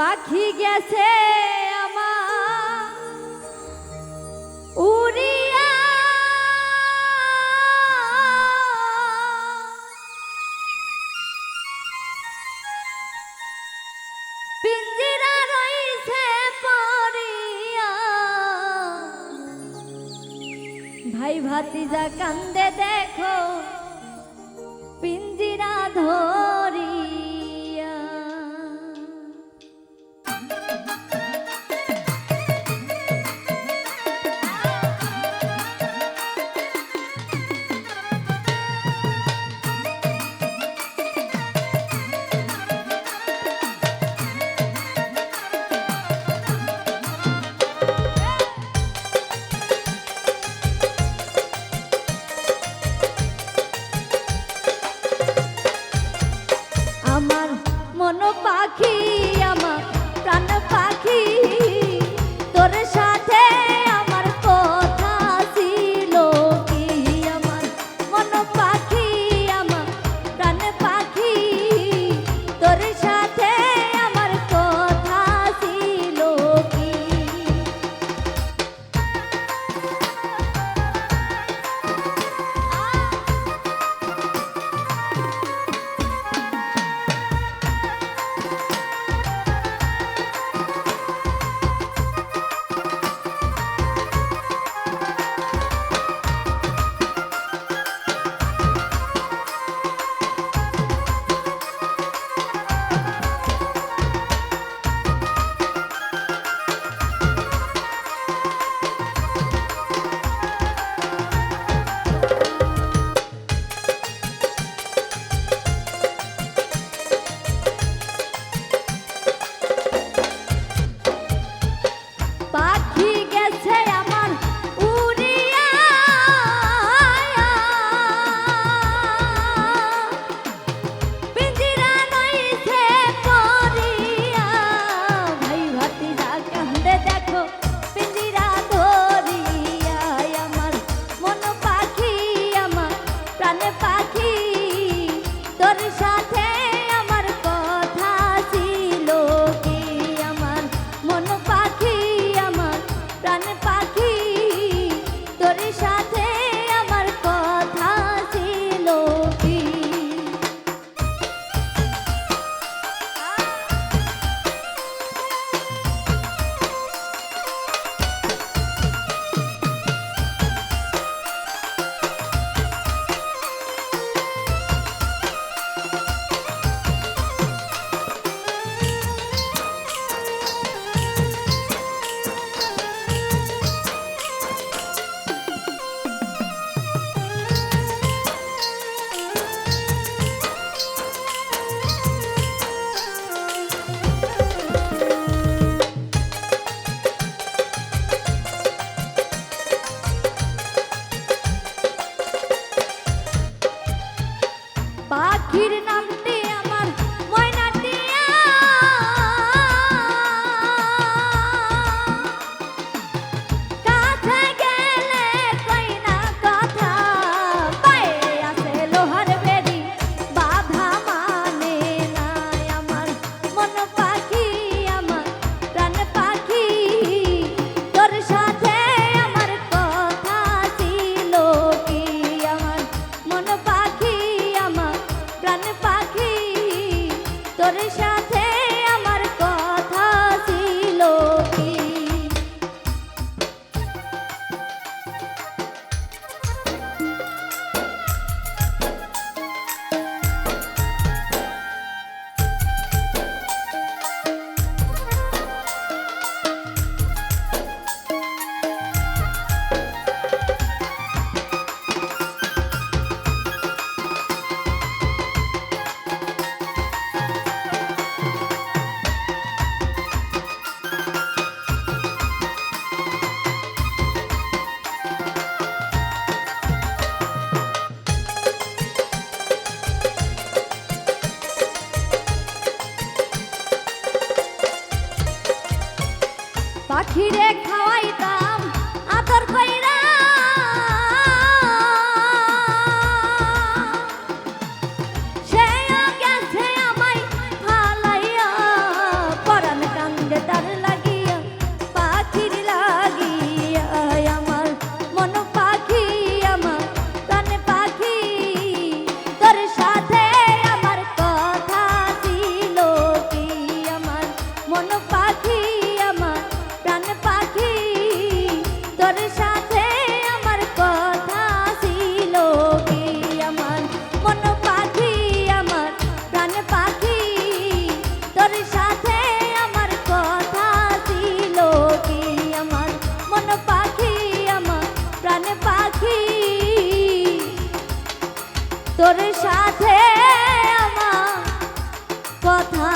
পাখি গেছে আমার। উড়িয়া ভাই ভাতিজা কান্দে দেখো পাখিরে খা তোর সাথে আমার কথা